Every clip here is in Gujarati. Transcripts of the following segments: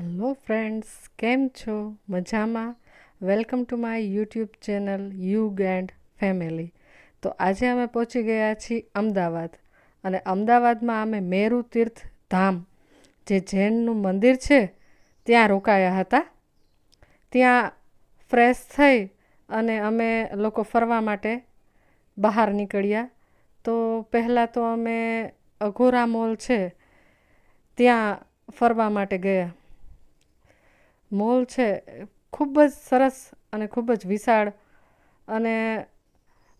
હેલો ફ્રેન્ડ્સ કેમ છો? મજામાં? Welcome to my YouTube channel Yug and family તો આજે અમે પહોંચી ગયા છીએ અમદાવાદ. અને અમદાવાદમાં અમે મેરુ તીર્થ ધામ, જે જૈનનું મંદિર છે, ત્યાં રોકાયા હતા. ત્યાં ફ્રેશ થઈ અને અમે લોકો ફરવા માટે બહાર નીકળ્યા. તો પહેલાં તો અમે અઘોરા મોલ છે, ત્યાં ફરવા માટે ગયા. મોલ છે, ખૂબ જ સરસ અને ખૂબ જ વિશાળ. અને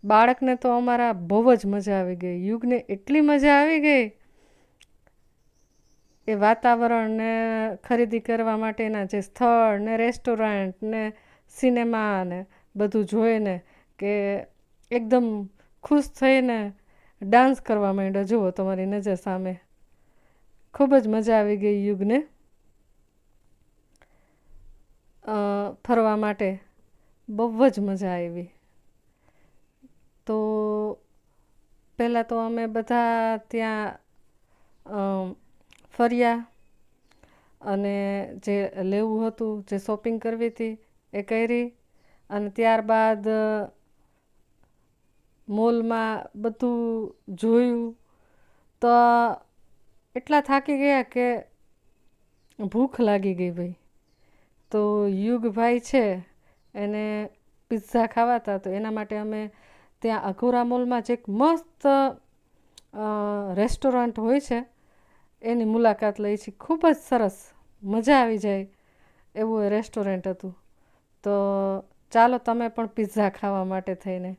બાળકને તો અમારા બહુ જ મજા આવી ગઈ. યુગને એટલી મજા આવી ગઈ એ વાતાવરણને ખરીદી કરવા માટેના જે સ્થળ ને રેસ્ટોરન્ટ ને સિનેમા ને બધું જોઈને કે એકદમ ખુશ થઈને ડાન્સ કરવા માંડ્યો. જુઓ તમારી નજર સામે. ખૂબ જ મજા આવી ગઈ યુગને. ફરવા માટે બહુ જ મજા આવી. તો પહેલાં તો અમે બધા ત્યાં ફર્યા અને જે લેવું હતું, જે શોપિંગ કરવી હતી એ કરી અને ત્યારબાદ મોલમાં બધું જોયું. તો એટલા થાકી ગયા કે ભૂખ લાગી ગઈ ભાઈ. યુગભાઈ છે, એને પિઝા ખાવાતા, તો એના માટે અમે ત્યાં અઘોરા મોલમાં જે એક મસ્ત રેસ્ટોરન્ટ હોય છે, એની મુલાકાત લઈ છે ખૂબ જ સરસ, મજા આવી જાય એવું એ રેસ્ટોરન્ટ હતું. તો ચાલો તમે પણ પિઝા ખાવા માટે થઈને.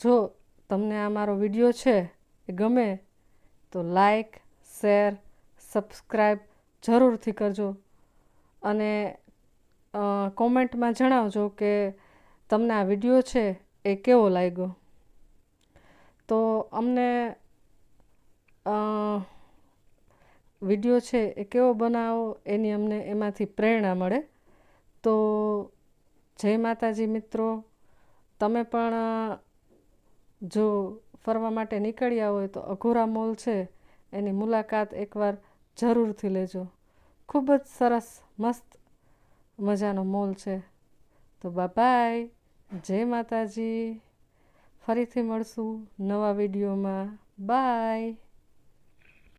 જો તમને આ મારો વીડિયો છે એ ગમે, તો લાઈક, શેર, સબસ્ક્રાઈબ જરૂરથી કરજો. અને કોમેન્ટમાં જણાવજો કે તમને આ વીડિયો છે એ કેવો લાગ્યો? તો અમને વીડિયો છે એ કેવો બનાવો એની અમને એમાંથી પ્રેરણા મળે. તો જય માતાજી મિત્રો, તમે પણ જો ફરવા માટે નીકળ્યા હોય તો અઘોરા મોલ છે એની મુલાકાત એકવાર જરૂરથી લેજો. ખૂબ જ સરસ મસ્ત મજાનો મોલ છે તો બાય જય માતાજી ફરીથી મળશું નવા વિડીયોમાં બાય